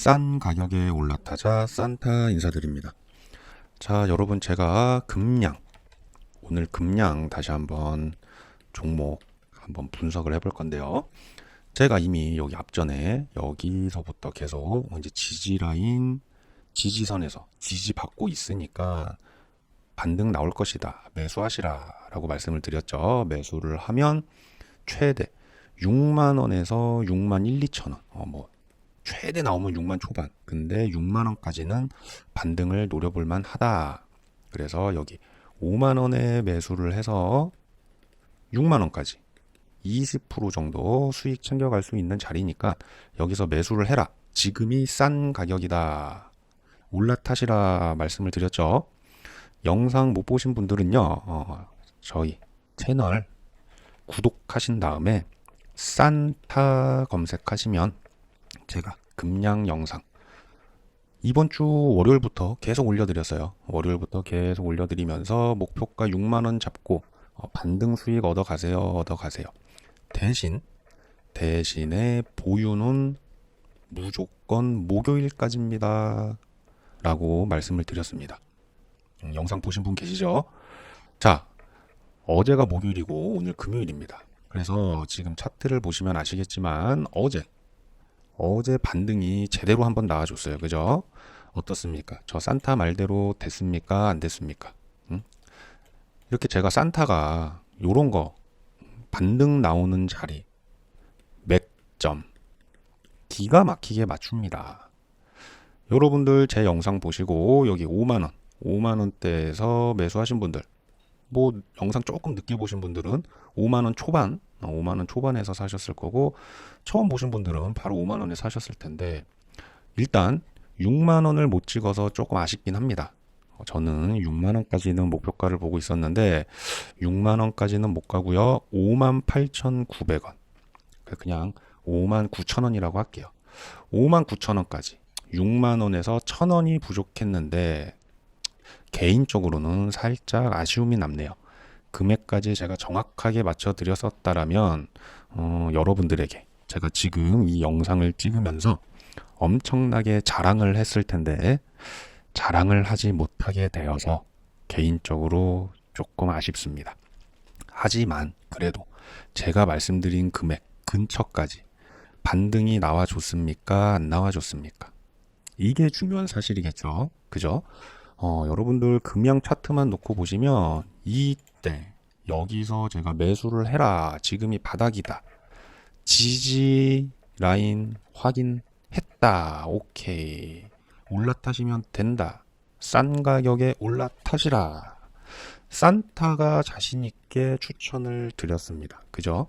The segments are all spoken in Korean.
싼 가격에 올라타자 산타 인사드립니다. 자, 여러분 제가 금량 오늘 금량 다시 한번 종목 한번 분석을 해볼 건데요. 제가 이미 여기 앞전에 여기서부터 계속 이제 지지 라인 지지선에서 지지 받고 있으니까 반등 나올 것이다. 매수하시라라고 말씀을 드렸죠. 매수를 하면 최대 6만 원에서 6만 1, 2천 원. 어, 뭐 최대 나오면 6만 초반. 근데 6만 원까지는 반등을 노려볼 만하다. 그래서 여기 5만 원에 매수를 해서 6만 원까지 20% 정도 수익 챙겨갈 수 있는 자리니까 여기서 매수를 해라. 지금이 싼 가격이다. 올라타시라 말씀을 드렸죠. 영상 못 보신 분들은요, 어, 저희 채널 구독하신 다음에 산타 검색하시면 제가 금량 영상 이번 주 월요일부터 계속 올려드렸어요. 월요일부터 계속 올려드리면서 목표가 6만 원 잡고 어, 반등 수익 얻어 가세요, 얻어 가세요. 대신 대신에 보유는 무조건 목요일까지입니다. 라고 말씀을 드렸습니다. 음, 영상 보신 분 계시죠? 자, 어제가 목요일이고 오늘 금요일입니다. 그래서 지금 차트를 보시면 아시겠지만 어제 어제 반등이 제대로 한번 나와줬어요. 그죠? 어떻습니까? 저 산타 말대로 됐습니까? 안 됐습니까? 응? 이렇게 제가 산타가 요런 거 반등 나오는 자리 맥점 기가 막히게 맞춥니다. 여러분들 제 영상 보시고 여기 5만 원, 5만 원대에서 매수하신 분들 뭐 영상 조금 늦게 보신 분들은 5만 원 초반, 5만 원 초반에서 사셨을 거고 처음 보신 분들은 바로 5만 원에 사셨을 텐데 일단 6만 원을 못 찍어서 조금 아쉽긴 합니다. 어, 저는 6만 원까지는 목표가를 보고 있었는데 6만 원까지는 못 가고요. 5만 8,900원. 그냥 5만 9천 원이라고 할게요. 5만 9천 원까지 6만 원에서 1천 원이 부족했는데 개인적으로는 살짝 아쉬움이 남네요. 금액까지 제가 정확하게 맞춰 드렸었다라면 어, 여러분들에게 제가 지금 이 영상을 찍으면서 엄청나게 자랑을 했을 텐데 자랑을 하지 못하게 되어서 개인적으로 조금 아쉽습니다. 하지만 그래도 제가 말씀드린 금액 근처까지 반등이 나와줬습니까? 안 나와줬습니까? 이게 중요한 사실이겠죠. 그죠? 어, 여러분들 금양 차트만 놓고 보시면 이때 여기서 제가 매수를 해라. 지금이 바닥이다. 지지 라인 확인했다. 오케이. 올라타시면 된다. 싼 가격에 올라타시라. 산타가 자신있게 추천을 드렸습니다. 그죠?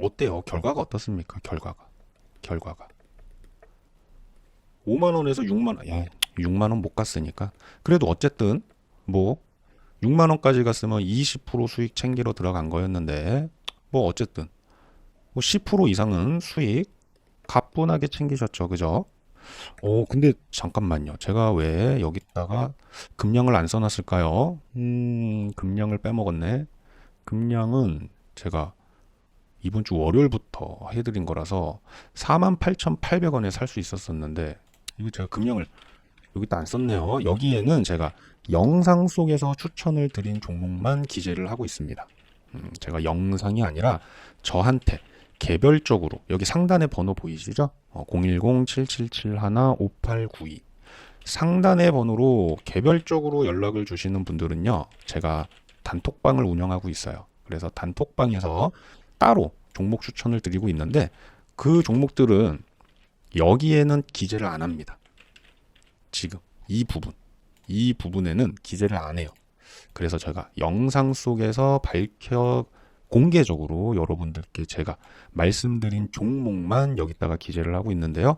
어때요? 결과가 어떻습니까? 결과가. 결과가. 5만원에서 6만원. 야, 6만 원 못 갔으니까. 그래도 어쨌든, 뭐, 6만 원까지 갔으면 20% 수익 챙기러 들어간 거였는데, 뭐, 어쨌든, 뭐 10% 이상은 수익 가뿐하게 챙기셨죠. 그죠? 어, 근데 잠깐만요. 제가 왜 여기다가 금량을 안 써놨을까요? 음, 금량을 빼먹었네. 금량은 제가 이번 주 월요일부터 해드린 거라서 48,800원에 살 수 있었었는데, 이거 제가 금량을 여기다 안 썼네요. 여기에는 제가 영상 속에서 추천을 드린 종목만 기재를 하고 있습니다. 음, 제가 영상이 아니라 저한테 개별적으로 여기 상단에 번호 보이시죠? 어, 010-7771-5892 상단의 번호로 개별적으로 연락을 주시는 분들은요. 제가 단톡방을 운영하고 있어요. 그래서 단톡방에서 따로 종목 추천을 드리고 있는데 그 종목들은 여기에는 기재를 안 합니다. 지금 이 부분 이 부분에는 기재를 안 해요. 그래서 제가 영상 속에서 밝혀 공개적으로 여러분들께 제가 말씀드린 종목만 여기다가 기재를 하고 있는데요.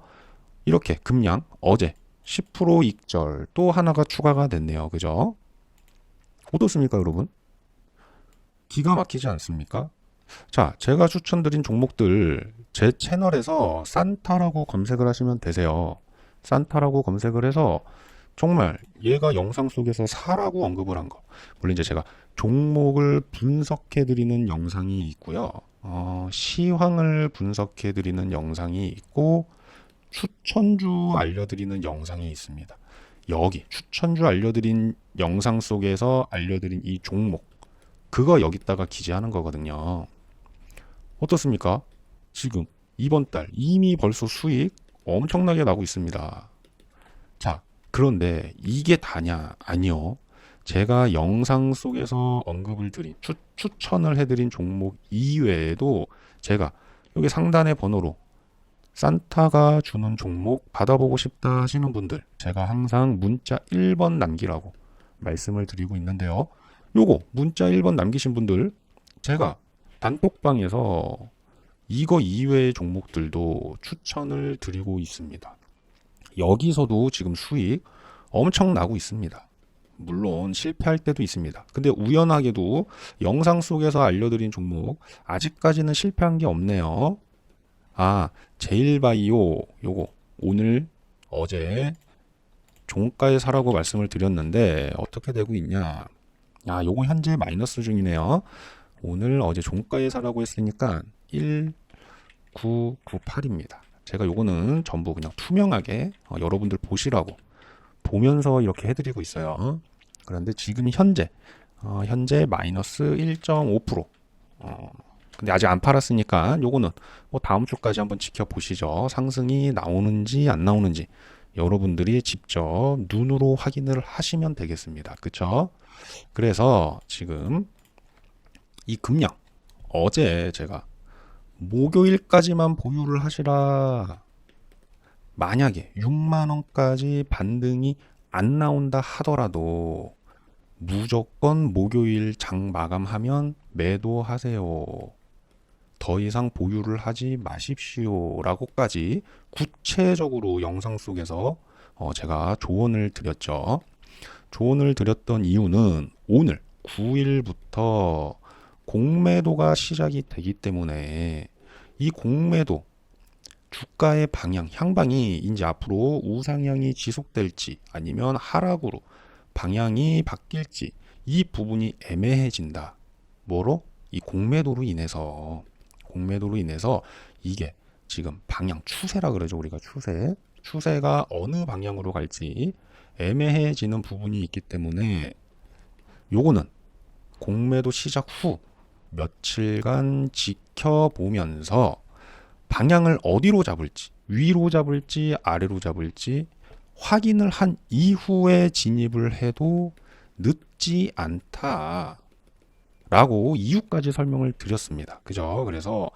이렇게 금량 어제 10% 익절 또 하나가 추가가 됐네요. 그죠? 어떻습니까, 여러분? 기가 막히지 않습니까? 자, 제가 추천드린 종목들 제 채널에서 산타라고 검색을 하시면 되세요. 산타라고 검색을 해서 정말 얘가 영상 속에서 사라고 언급을 한 거. 물론 이제 제가 종목을 분석해 드리는 영상이 있고요. 어, 시황을 분석해 드리는 영상이 있고 추천주 알려드리는 영상이 있습니다. 여기 추천주 알려드린 영상 속에서 알려드린 이 종목 그거 여기다가 기재하는 거거든요. 어떻습니까? 지금 이번 달 이미 벌써 수익 엄청나게 나고 있습니다. 자, 그런데 이게 다냐? 아니요. 제가 영상 속에서 언급을 드린 추, 추천을 해드린 종목 이외에도 제가 여기 상단의 번호로 산타가 주는 종목 받아보고 싶다 하시는 분들 제가 항상 문자 1번 남기라고 말씀을 드리고 있는데요. 요거 문자 1번 남기신 분들 제가 단톡방에서 이거 이외의 종목들도 추천을 드리고 있습니다. 여기서도 지금 수익 엄청 나고 있습니다. 물론 실패할 때도 있습니다. 근데 우연하게도 영상 속에서 알려드린 종목 아직까지는 실패한 게 없네요. 아, 제일바이오 요거 오늘 어제 종가에 사라고 말씀을 드렸는데 어떻게 되고 있냐? 아, 요거 현재 마이너스 중이네요. 오늘 어제 종가에 사라고 했으니까 1998입니다. 제가 요거는 전부 그냥 투명하게 어, 여러분들 보시라고 보면서 이렇게 해드리고 있어요. 그런데 지금 현재 어, 현재 마이너스 1.5%. 어, 근데 아직 안 팔았으니까 요거는 뭐 다음 주까지 한번 지켜보시죠. 상승이 나오는지 안 나오는지 여러분들이 직접 눈으로 확인을 하시면 되겠습니다. 그쵸? 그래서 지금 이 금량 어제 제가 목요일까지만 보유를 하시라. 만약에 6만 원까지 반등이 안 나온다 하더라도 무조건 목요일 장 마감하면 매도하세요. 더 이상 보유를 하지 마십시오 라고까지 구체적으로 영상 속에서 어, 제가 조언을 드렸죠. 조언을 드렸던 이유는 오늘 9일부터 공매도가 시작이 되기 때문에 이 공매도 주가의 방향, 향방이 이제 앞으로 우상향이 지속될지 아니면 하락으로 방향이 바뀔지 이 부분이 애매해진다. 뭐로? 이 공매도로 인해서 공매도로 인해서 이게 지금 방향 추세라 그러죠 우리가 추세 추세가 어느 방향으로 갈지 애매해지는 부분이 있기 때문에 요거는 공매도 시작 후 며칠간 지켜보면서 방향을 어디로 잡을지, 위로 잡을지, 아래로 잡을지 확인을 한 이후에 진입을 해도 늦지 않다. 라고 이유까지 설명을 드렸습니다. 그죠? 그래서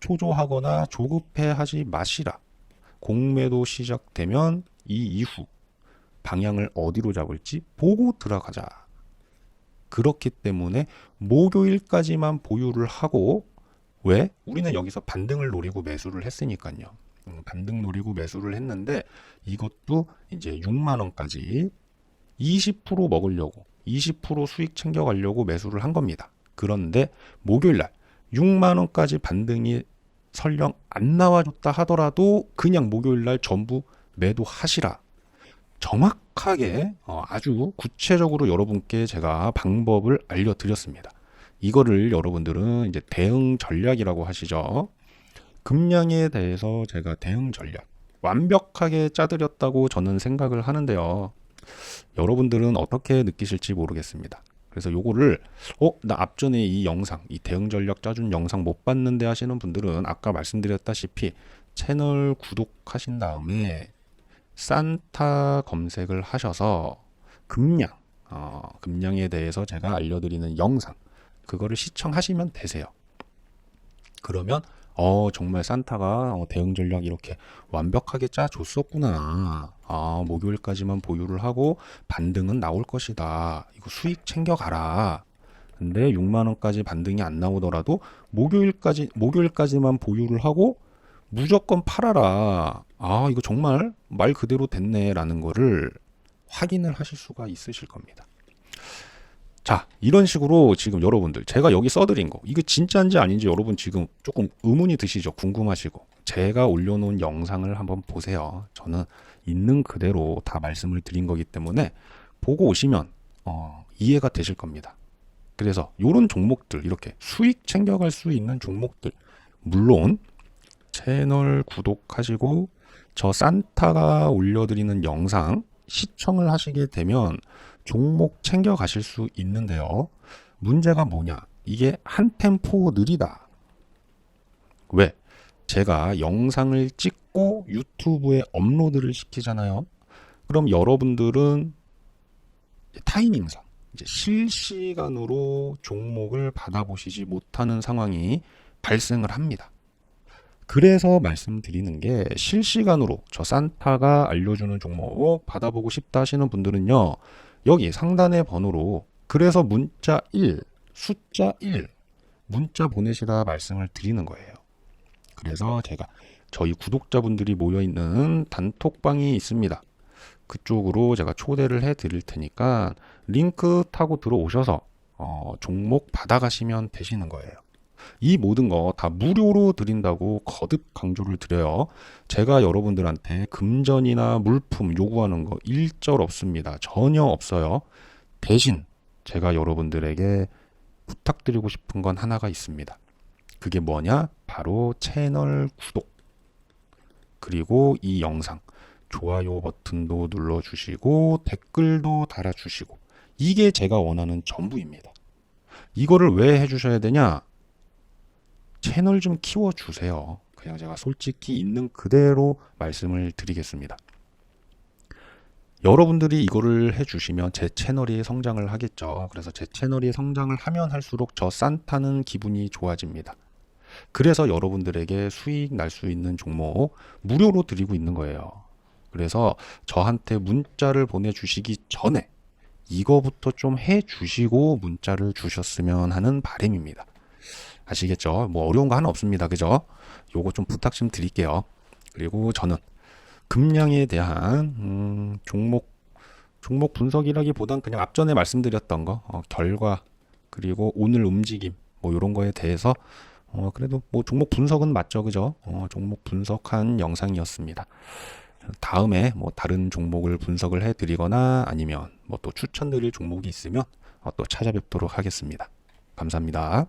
초조하거나 조급해 하지 마시라. 공매도 시작되면 이 이후 방향을 어디로 잡을지 보고 들어가자. 그렇기 때문에 목요일까지만 보유를 하고 왜? 우리는 여기서 반등을 노리고 매수를 했으니까요. 음, 반등 노리고 매수를 했는데 이것도 이제 6만 원까지 20% 먹으려고 20% 수익 챙겨가려고 매수를 한 겁니다. 그런데 목요일 날 6만 원까지 반등이 설령 안 나와줬다 하더라도 그냥 목요일 날 전부 매도하시라. 정확하게 어, 아주 구체적으로 여러분께 제가 방법을 알려드렸습니다. 이거를 여러분들은 이제 대응 전략이라고 하시죠. 금량에 대해서 제가 대응 전략 완벽하게 짜드렸다고 저는 생각을 하는데요. 여러분들은 어떻게 느끼실지 모르겠습니다. 그래서 요거를 어, 나 앞전에 이 영상, 이 대응 전략 짜준 영상 못 봤는데 하시는 분들은 아까 말씀드렸다시피 채널 구독하신 다음에 산타 검색을 하셔서 금량, 어, 금량에 대해서 제가 알려드리는 영상, 그거를 시청하시면 되세요. 그러면 어 정말 산타가 어, 대응 전략 이렇게 완벽하게 짜줬었구나. 아 목요일까지만 보유를 하고 반등은 나올 것이다. 이거 수익 챙겨가라. 근데 6만 원까지 반등이 안 나오더라도 목요일까지 목요일까지만 보유를 하고 무조건 팔아라. 아 이거 정말 말 그대로 됐네라는 거를 확인을 하실 수가 있으실 겁니다. 자, 이런 식으로 지금 여러분들 제가 여기 써드린 거 이게 진짜인지 아닌지 여러분 지금 조금 의문이 드시죠? 궁금하시고 제가 올려놓은 영상을 한번 보세요. 저는 있는 그대로 다 말씀을 드린 거기 때문에 보고 오시면 어, 이해가 되실 겁니다. 그래서 이런 종목들 이렇게 수익 챙겨갈 수 있는 종목들 물론 채널 구독하시고 저 산타가 올려드리는 영상 시청을 하시게 되면 종목 챙겨 가실 수 있는데요. 문제가 뭐냐? 이게 한 템포 느리다. 왜? 제가 영상을 찍고 유튜브에 업로드를 시키잖아요. 그럼 여러분들은 타이밍상 이제 실시간으로 종목을 받아보시지 못하는 상황이 발생을 합니다. 그래서 말씀드리는 게 실시간으로 저 산타가 알려주는 종목 받아보고 싶다 하시는 분들은요. 여기 상단의 번호로 그래서 문자 1, 숫자 1 문자 보내시라 말씀을 드리는 거예요. 그래서 제가 저희 구독자분들이 모여 있는 단톡방이 있습니다. 그쪽으로 제가 초대를 해 드릴 테니까 링크 타고 들어오셔서 어, 종목 받아가시면 되시는 거예요. 이 모든 거 다 무료로 드린다고 거듭 강조를 드려요. 제가 여러분들한테 금전이나 물품 요구하는 거 일절 없습니다. 전혀 없어요. 대신 제가 여러분들에게 부탁드리고 싶은 건 하나가 있습니다. 그게 뭐냐? 바로 채널 구독. 그리고 이 영상 좋아요 버튼도 눌러주시고 댓글도 달아주시고 이게 제가 원하는 전부입니다. 이거를 왜 해주셔야 되냐? 채널 좀 키워주세요. 그냥 제가 솔직히 있는 그대로 말씀을 드리겠습니다. 여러분들이 이거를 해주시면 제 채널이 성장을 하겠죠. 그래서 제 채널이 성장을 하면 할수록 저 산타는 기분이 좋아집니다. 그래서 여러분들에게 수익 날 수 있는 종목 무료로 드리고 있는 거예요. 그래서 저한테 문자를 보내주시기 전에 이거부터 좀 해주시고 문자를 주셨으면 하는 바람입니다. 아시겠죠? 뭐 어려운 거 하나 없습니다. 그죠? 요거 좀 부탁 좀 드릴게요. 그리고 저는 금량에 대한 음, 종목 종목 분석이라기보단 그냥 앞전에 말씀드렸던 거 어, 결과 그리고 오늘 움직임 뭐 이런 거에 대해서 어, 그래도 뭐 종목 분석은 맞죠, 그죠? 어, 종목 분석한 영상이었습니다. 다음에 뭐 다른 종목을 분석을 해드리거나 아니면 뭐 또 추천드릴 종목이 있으면 어, 또 찾아뵙도록 하겠습니다. 감사합니다.